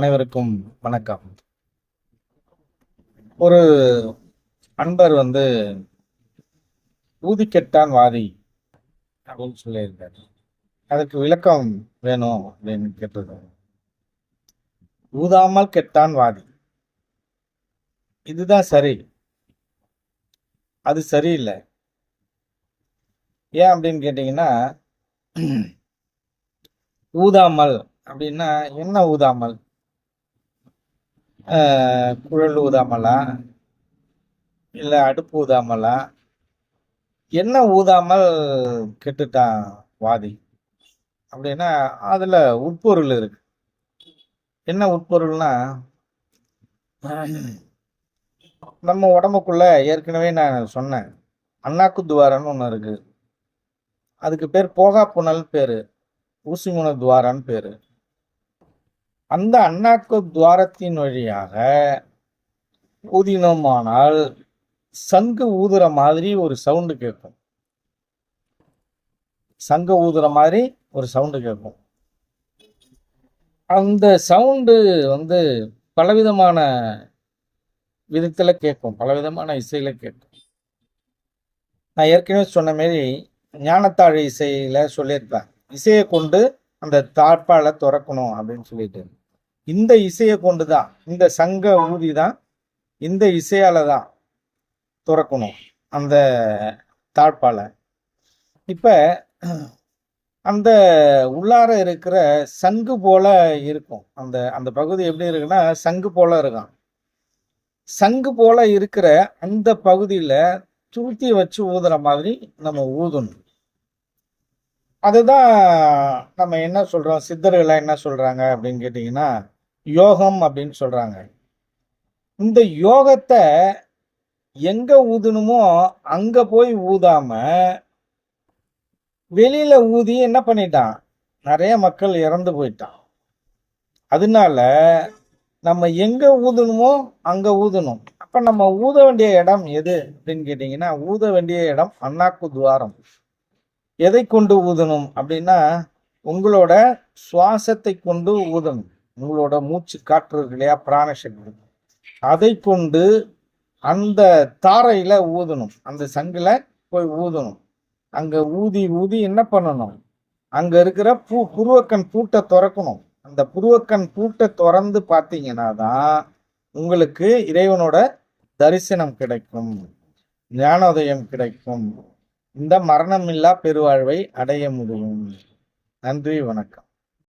அனைவருக்கும் வணக்கம். ஒரு அன்பர் வந்து ஊதிக்கெட்டான் வாதி அப்படின்னு சொல்லியிருந்தார் அதுக்கு விளக்கம் வேணும் அப்படின்னு கேட்டது ஊதாமல் கெட்டான் வாதி. இதுதான் சரி. அது சரியில்லை. ஏன் அப்படின்னு கேட்டிங்கன்னா ஊதாமல் அப்படின்னா என்ன ஊதாமல்? குழல் ஊதாமலா? இல்லை அடுப்பு ஊதாமலா? என்ன ஊதாமல் கெட்டுட்டான் வாதி? அப்படின்னா அதில் உட்பொருள் இருக்கு. என்ன உட்பொருள்னா நம்ம உடம்புக்குள்ள ஏற்கனவே நான் சொன்னேன். அண்ணாக்கு துவாரன்னு ஒன்று இருக்கு. அதுக்கு பேர் போகா புனல் ஊசி ஊசிமுன துவாரான்னு பேர். அந்த அண்ணாக்கு துவாரத்தின் வழியாக ஊதினோமானால் சங்கு ஊதுற மாதிரி ஒரு சவுண்டு கேட்கும். சங்கு ஊதுற மாதிரி ஒரு சவுண்டு கேட்கும். அந்த சவுண்டு வந்து பலவிதமான விதத்தில் கேட்கும். பலவிதமான இசையில் கேட்கும். நான் ஏற்கனவே சொன்ன மாரி ஞானத்தாழ் இசையில் சொல்லியிருப்பேன். இசையை கொண்டு அந்த தாழ்பாலை திறக்கணும் அப்படின்னு சொல்லிட்டு. இந்த இசையை கொண்டு தான் இந்த சங்க ஊதி தான் இந்த இசையால தான் திறக்கணும் அந்த தாழ்பால. இப்ப அந்த உள்ளார இருக்கிற சங்கு போல இருக்கும். அந்த அந்த பகுதி எப்படி இருக்குன்னா சங்கு போல இருக்கும் சங்கு போல இருக்கிற அந்த பகுதியில் துருத்தி வச்சு ஊதுற மாதிரி நம்ம ஊதணும். அதுதான் நம்ம என்ன சொல்றோம்? சித்தர்கள் என்ன சொல்றாங்க அப்படின்னு கேட்டிங்கன்னா யோகம் அப்படின்னு சொல்றாங்க. இந்த யோகத்தை எங்க ஊதணுமோ அங்க போய் ஊதாம வெளியில ஊதி என்ன பண்ணிட்டான்? நிறைய மக்கள் இறந்து போயிட்டான். அதனால நம்ம எங்க ஊதணுமோ அங்க ஊதணும். அப்ப நம்ம ஊத வேண்டிய இடம் எது அப்படின்னு கேட்டீங்கன்னா ஊத வேண்டிய இடம் அண்ணாக்கு துவாரம். எதை கொண்டு ஊதணும் அப்படின்னா உங்களோட சுவாசத்தை கொண்டு ஊதணும். உங்களோட மூச்சு காற்று இருக்கு இல்லையா? பிராணசக்தி. அதை கொண்டு அந்த தாரையில ஊதணும். அந்த சங்கில் போய் ஊதணும். அங்க ஊதி ஊதி என்ன பண்ணணும்? அங்க இருக்கிற பூ புருவக்கண் பூட்டை திறக்கணும். அந்த புருவக்கண் பூட்டை திறந்து பார்த்தீங்கன்னா தான் உங்களுக்கு இறைவனோட தரிசனம் கிடைக்கும். ஞானோதயம் கிடைக்கும். இந்த மரணமில்லா பெருவாழ்வை அடைய முடியும். நன்றி வணக்கம்.